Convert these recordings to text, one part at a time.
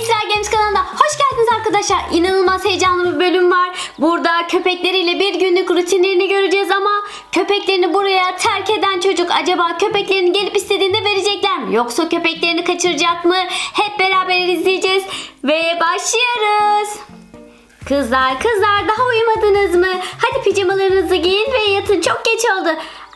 Esra Games kanalına hoş geldiniz arkadaşlar. İnanılmaz heyecanlı bir bölüm var. Burada köpekleriyle bir günlük rutinlerini göreceğiz ama köpeklerini buraya terk eden çocuk acaba köpeklerini gelip istediğinde verecekler mi? Yoksa köpeklerini kaçıracak mı? Hep beraber izleyeceğiz ve başlıyoruz. Kızlar kızlar daha uyumadınız mı? Hadi pijamalarınızı giyin ve yatın çok geç oldu.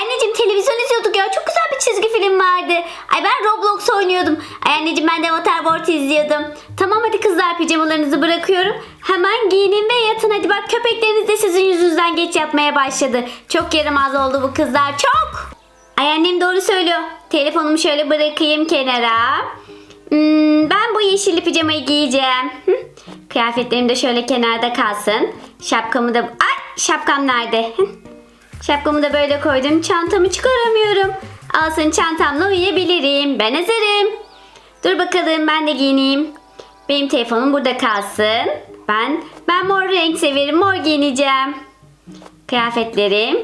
Anneciğim televizyon izliyorduk ya çok güzel bir çizgi film vardı. Ay ben Roblox oynuyordum. Ay anneciğim ben de Waterboard izliyordum. Tamam hadi kızlar pijamalarınızı bırakıyorum. Hemen giyinin ve yatın hadi bak köpekleriniz de sizin yüzünüzden geç yatmaya başladı. Çok yaramaz oldu bu kızlar çok. Ay annem doğru söylüyor. Telefonumu şöyle bırakayım kenara. Hmm, ben bu yeşilli pijamayı giyeceğim. Kıyafetlerim de şöyle kenarda kalsın. Şapkamı da... Ay şapkam nerede? Şapkamı da böyle koydum. Çantamı çıkaramıyorum. Alsın çantamla uyuyabilirim. Ben hazırım. Dur bakalım ben de giyineyim. Benim telefonum burada kalsın. Ben ben mor renk severim. Mor giyineceğim. Kıyafetlerim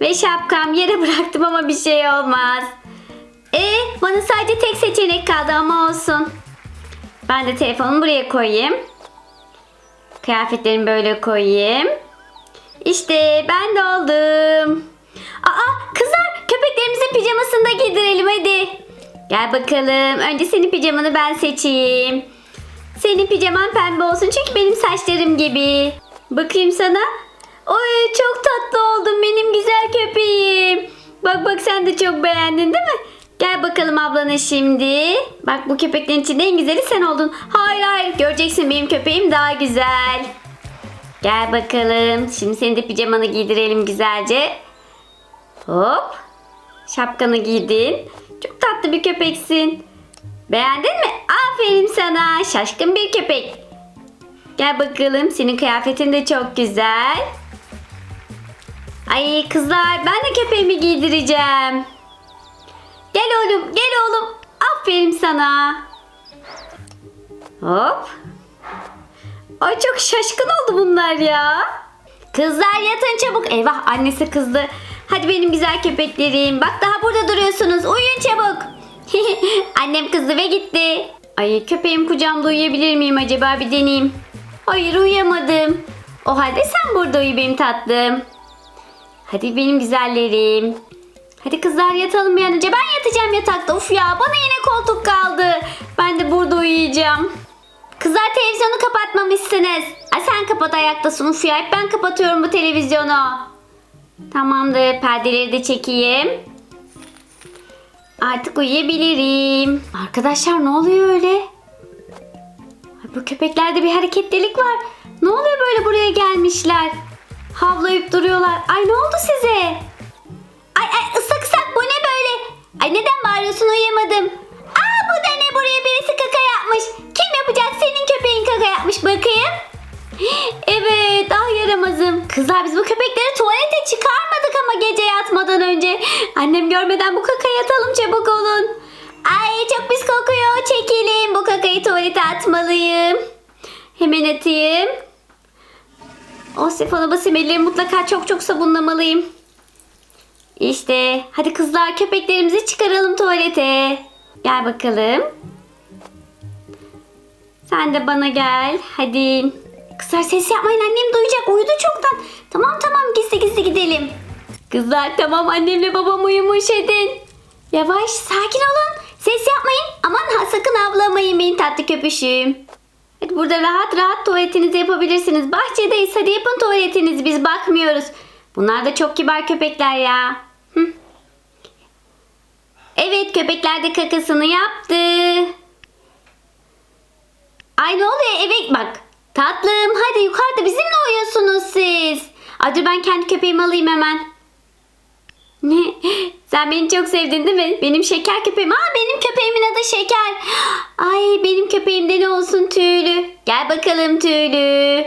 ve şapkam yere bıraktım ama bir şey olmaz. E bana sadece tek seçenek kaldı ama olsun. Ben de telefonumu buraya koyayım. Kıyafetlerimi böyle koyayım. İşte ben de oldum. Aa kızlar köpeklerimizin pijamasını da giydirelim hadi. Gel bakalım. Önce senin pijamanı ben seçeyim. Senin pijaman pembe olsun çünkü benim saçlarım gibi. Bakayım sana. Oy çok tatlı oldun benim güzel köpeğim. Bak bak sen de çok beğendin değil mi? Gel bakalım ablana şimdi. Bak bu köpeklerin içinde en güzeli sen oldun. Hayır hayır göreceksin benim köpeğim daha güzel. Gel bakalım. Şimdi senin de pijamanı giydirelim güzelce. Hop. Şapkanı giydin. Çok tatlı bir köpeksin. Beğendin mi? Aferin sana. Şaşkın bir köpek. Gel bakalım. Senin kıyafetin de çok güzel. Ay kızlar ben de köpeğimi giydireceğim. Gel oğlum gel oğlum. Aferin sana. Hop. Ay çok şaşkın oldu bunlar ya. Kızlar yatın çabuk. Eyvah annesi kızdı. Hadi benim güzel köpeklerim. Bak daha burada duruyorsunuz. Uyuyun çabuk. Annem kızdı ve gitti. Ay köpeğim kucağımda uyuyabilir miyim acaba bir deneyeyim. Hayır uyuyamadım. O halde sen burada uyu benim tatlım. Hadi benim güzellerim. Hadi kızlar yatalım bir an önce. Ben yatacağım yatakta. Uf ya bana yine koltuk kaldı. Ben de burada uyuyacağım. Kızlar televizyonu kapatmamışsınız. Ay sen kapat ayaktasın uf ya. Hep ben kapatıyorum bu televizyonu. Tamamdır. Perdeleri de çekeyim. Artık uyuyabilirim. Arkadaşlar ne oluyor öyle? Ay, bu köpeklerde bir hareketlilik var. Ne oluyor böyle buraya gelmişler? Havlayıp duruyorlar. Ay ne oldu size? Ay ay ıslak ıslak bu ne böyle? Ay neden bağırıyorsun uyuyamadım. Aa bu da ne buraya birisi kaka yapmış. Kim bakayım. Evet ah yaramazım. Kızlar biz bu köpekleri tuvalete çıkarmadık ama gece yatmadan önce. Annem görmeden bu kakayı atalım çabuk olun. Ay çok pis kokuyor çekilin. Bu kakayı tuvalete atmalıyım. Hemen atayım. O sifona basayım ellerimi mutlaka çok çok sabunlamalıyım. İşte hadi kızlar köpeklerimizi çıkaralım tuvalete. Gel bakalım. Sen de bana gel. Hadi. Kızlar ses yapmayın annem duyacak. Uyudu çoktan. Tamam tamam gizli gizli gidelim. Kızlar tamam annemle babam uyumuş edin. Yavaş sakin olun. Ses yapmayın. Aman ha, sakın avlamayın benim tatlı köpüşüm. Hadi burada rahat rahat tuvaletinizi yapabilirsiniz. Bahçedeyiz. Hadi yapın tuvaletinizi. Biz bakmıyoruz. Bunlar da çok kibar köpekler ya. Hı. Evet köpekler de kakasını yaptı. Ay ne oluyor eve bak. Tatlım hadi yukarıda bizimle uyuyorsunuz siz. Dur ben kendi köpeğimi alayım hemen. Ne? Sen beni çok sevdin değil mi? Benim şeker köpeğim. Aa benim köpeğimin adı Şeker. Ay benim köpeğimde ne olsun tüylü. Gel bakalım tüylü.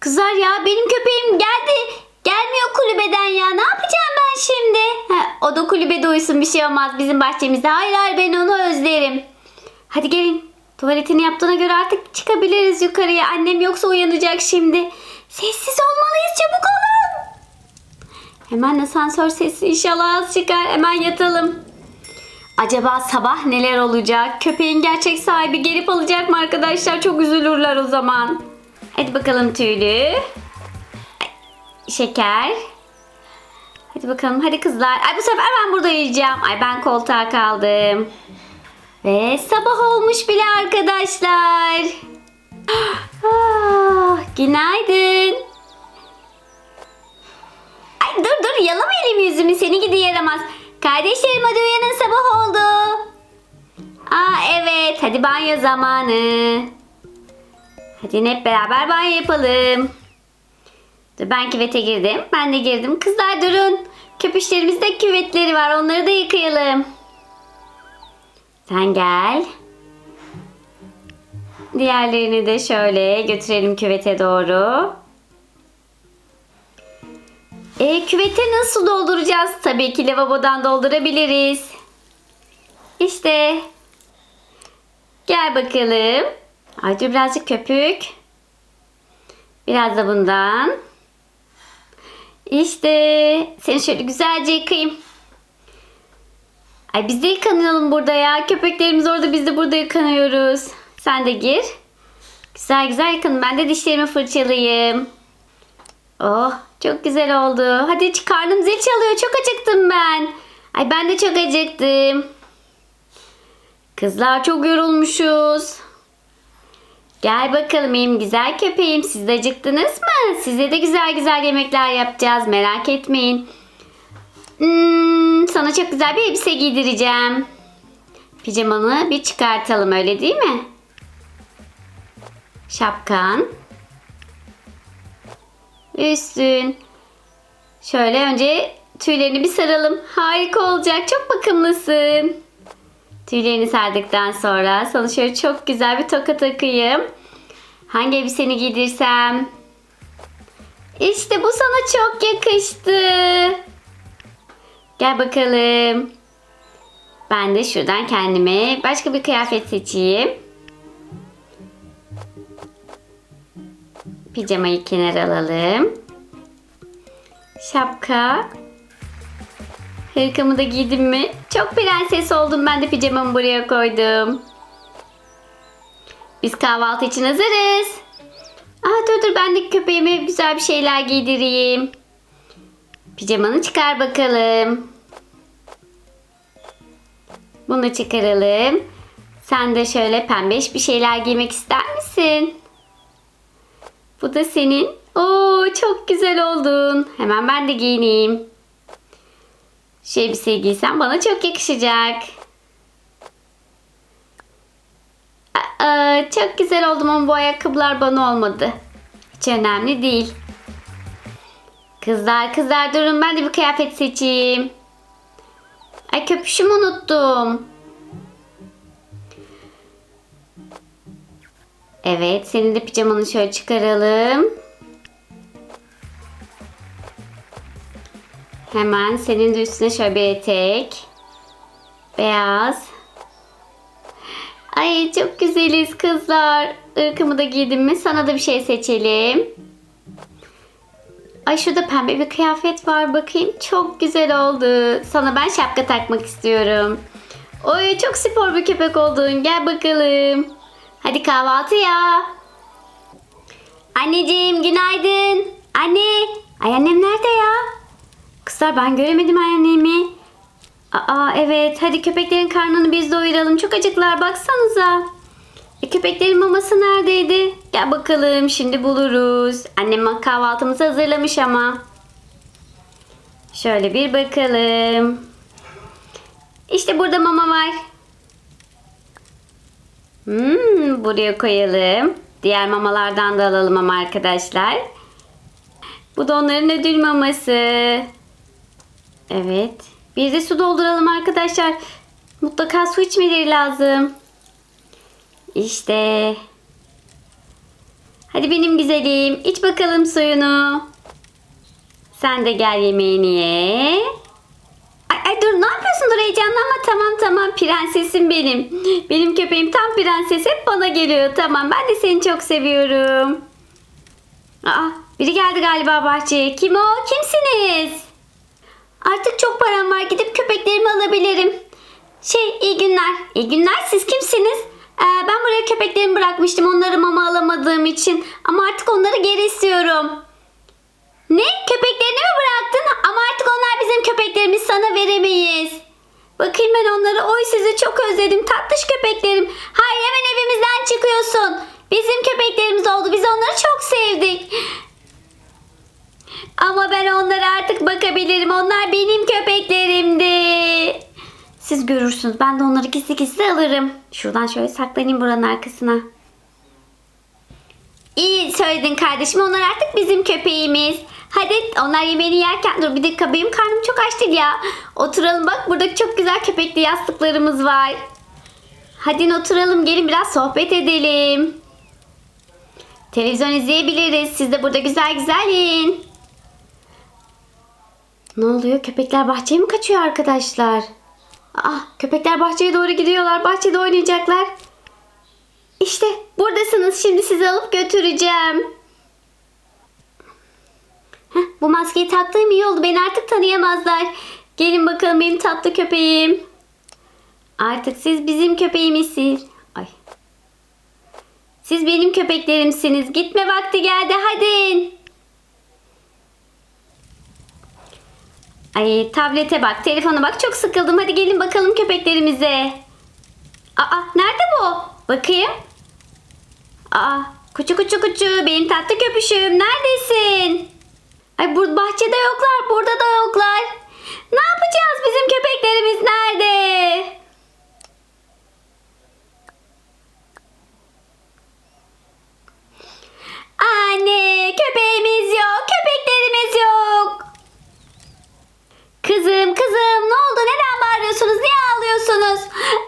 Kızlar ya benim köpeğim geldi. Gelmiyor kulübeden ya. Ne yapacağım ben şimdi? Ha, o da kulübede uyusun bir şey olmaz bizim bahçemizde. Hayır hayır ben onu özlerim. Hadi gelin. Tuvaletini yaptığına göre artık çıkabiliriz yukarıya. Annem yoksa uyanacak şimdi. Sessiz olmalıyız çabuk olun. Hemen asansör sesi inşallah az çıkar. Hemen yatalım. Acaba sabah neler olacak? Köpeğin gerçek sahibi gelip alacak mı arkadaşlar? Çok üzülürler o zaman. Hadi bakalım tüylü. Şeker. Hadi bakalım hadi kızlar. Ay bu sefer ben burada yiyeceğim. Ay ben koltuğa kaldım. Ve sabah olmuş bile arkadaşlar. Ah, günaydın. Ay dur dur yalama elimi yüzümü seni gidi yaramaz. Kardeşlerim hadi uyanın sabah oldu. Aa evet hadi banyo zamanı. Hadi hep beraber banyo yapalım. Dur ben küvete girdim. Ben de girdim. Kızlar durun. Köpüşlerimizde küvetleri var. Onları da yıkayalım. Sen gel. Diğerlerini de şöyle götürelim küvete doğru. E, küvete nasıl dolduracağız? Tabii ki lavabodan doldurabiliriz. İşte. Gel bakalım. Dur birazcık köpük. Biraz da bundan. İşte. Seni şöyle güzelce yıkayayım. Ay biz de yıkanalım burada ya. Köpeklerimiz orada biz de burada yıkanıyoruz. Sen de gir. Güzel güzel yıkanın. Ben de dişlerimi fırçalayayım. Oh çok güzel oldu. Hadi iç, karnım zil çalıyor. Çok acıktım ben. Ay ben de çok acıktım. Kızlar çok yorulmuşuz. Gel bakalım benim güzel köpeğim. Siz de acıktınız mı? Size de güzel güzel yemekler yapacağız. Merak etmeyin. Hmm, sana çok güzel bir elbise giydireceğim. Pijamanı bir çıkartalım öyle değil mi? Şapkan. Üstün. Şöyle önce tüylerini bir saralım. Harika olacak. Çok bakımlısın. Tüylerini sardıktan sonra sana şöyle çok güzel bir toka takayım. Hangi elbiseni giydirsem? İşte bu sana çok yakıştı. Gel bakalım. Ben de şuradan kendime başka bir kıyafet seçeyim. Pijamayı kenara alalım. Şapka. Hırkamı da giydim mi? Çok prenses oldum. Ben de pijamamı buraya koydum. Biz kahvaltı için hazırız. Aa dur dur ben de köpeğime güzel bir şeyler giydireyim. Pijamanı çıkar bakalım. Bunu çıkaralım. Sen de şöyle pembeş bir şeyler giymek ister misin? Bu da senin. Oo çok güzel oldun. Hemen ben de giyineyim. Şu elbiseyi giysen bana çok yakışacak. Aa, çok güzel oldum ama bu ayakkabılar bana olmadı. Hiç önemli değil. Kızlar kızlar durun ben de bir kıyafet seçeyim. Ay köpüşümü unuttum. Evet senin de pijamanı şöyle çıkaralım. Hemen senin de üstüne şöyle bir etek. Beyaz. Ay çok güzeliz kızlar. Irkımı da giydim mi sana da bir şey seçelim. Ay şurada pembe bir kıyafet var bakayım. Çok güzel oldu. Sana ben şapka takmak istiyorum. Oy çok spor bir köpek oldun. Gel bakalım. Hadi kahvaltıya. Anneciğim günaydın. Anne. Ay annem nerede ya? Kızlar ben göremedim annemi. Aa evet hadi köpeklerin karnını biz doyuralım. Çok acıklar baksanıza. E, köpeklerin maması neredeydi? Gel bakalım şimdi buluruz. Annem kahvaltımızı hazırlamış ama. Şöyle bir bakalım. İşte burada mama var. Hmm, buraya koyalım. Diğer mamalardan da alalım ama arkadaşlar. Bu da onların ödül maması. Evet. Bir de su dolduralım arkadaşlar. Mutlaka su içmeleri lazım. İşte. Hadi benim güzelim. iç bakalım suyunu. Sen de gel yemeğini ye. Ay, ay dur ne yapıyorsun dur heyecanlanma tamam tamam prensesim benim. Benim köpeğim tam prenses hep bana geliyor tamam ben de seni çok seviyorum. Aa biri geldi galiba bahçeye. Kim o? Kimsiniz? Artık çok param var gidip köpeklerimi alabilirim. Şey iyi günler. İyi günler siz kimsiniz? Ee, ben buraya köpeklerimi bırakmıştım onları mama alamadığım için. Ama artık onları geri istiyorum. Ne? Köpeklerini mi bıraktın? Ama artık onlar bizim köpeklerimiz sana veremeyiz. Bakayım ben onları. Oy sizi çok özledim. Tatlış köpeklerim. Hayır hemen evimizden çıkıyorsun. Bizim köpeklerimiz oldu. Biz onları çok sevdik. Ama ben onlara artık bakabilirim. Onlar benim köpeklerimdi. Siz görürsünüz. Ben de onları gizli gizli alırım. Şuradan şöyle saklanayım buranın arkasına. İyi söyledin kardeşim. Onlar artık bizim köpeğimiz. Hadi onlar yemeğini yerken dur bir dakika benim karnım çok aç değil ya. Oturalım bak burada çok güzel köpekli yastıklarımız var. Hadi oturalım gelin biraz sohbet edelim. Televizyon izleyebiliriz. Siz de burada güzel güzel yiyin. Ne oluyor? Köpekler bahçeye mi kaçıyor arkadaşlar? Aa, köpekler bahçeye doğru gidiyorlar. Bahçede oynayacaklar. İşte buradasınız. Şimdi sizi alıp götüreceğim. Heh, bu maskeyi taktığım iyi oldu. Beni artık tanıyamazlar. Gelin bakalım benim tatlı köpeğim. Artık siz bizim köpeğimizsiniz. Ay. Siz benim köpeklerimsiniz. Gitme vakti geldi. Hadi. Ay tablete bak, telefona bak. Çok sıkıldım. Hadi gelin bakalım köpeklerimize. Aa nerede bu? Bakayım. Aa kuçu kuçu kuçu benim tatlı köpüşüm neredesin? Ay bu bahçede yoklar, burada da yoklar. Ne yapacağız? Bizim köpeklerimiz nerede? Anne, köpeğimiz yok, köpeklerimiz yok. Kızım kızım ne oldu neden bağırıyorsunuz niye ağlıyorsunuz?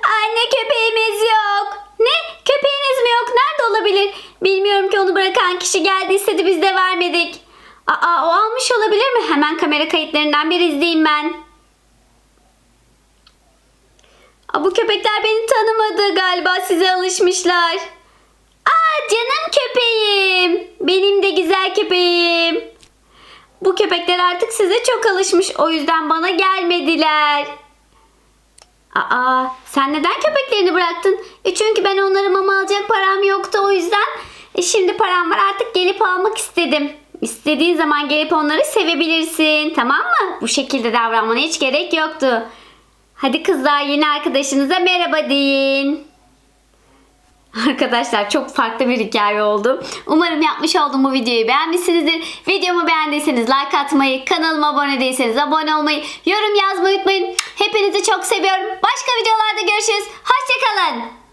Anne köpeğimiz yok. Ne köpeğiniz mi yok nerede olabilir? Bilmiyorum ki onu bırakan kişi geldi istedi biz de vermedik. Aa o almış olabilir mi? Hemen kamera kayıtlarından bir izleyeyim ben. Aa, bu köpekler beni tanımadı galiba size alışmışlar. Aa canım köpeğim. Benim de güzel köpeğim. Bu köpekler artık size çok alışmış. O yüzden bana gelmediler. Aa, sen neden köpeklerini bıraktın? E çünkü ben onlara mama alacak param yoktu o yüzden. E şimdi param var artık gelip almak istedim. İstediğin zaman gelip onları sevebilirsin. Tamam mı? Bu şekilde davranmana hiç gerek yoktu. Hadi kızlar yeni arkadaşınıza merhaba deyin. Arkadaşlar çok farklı bir hikaye oldu. Umarım yapmış olduğum bu videoyu beğenmişsinizdir. Videomu beğendiyseniz like atmayı, kanalıma abone değilseniz abone olmayı, yorum yazmayı unutmayın. Hepinizi çok seviyorum. Başka videolarda görüşürüz. Hoşçakalın.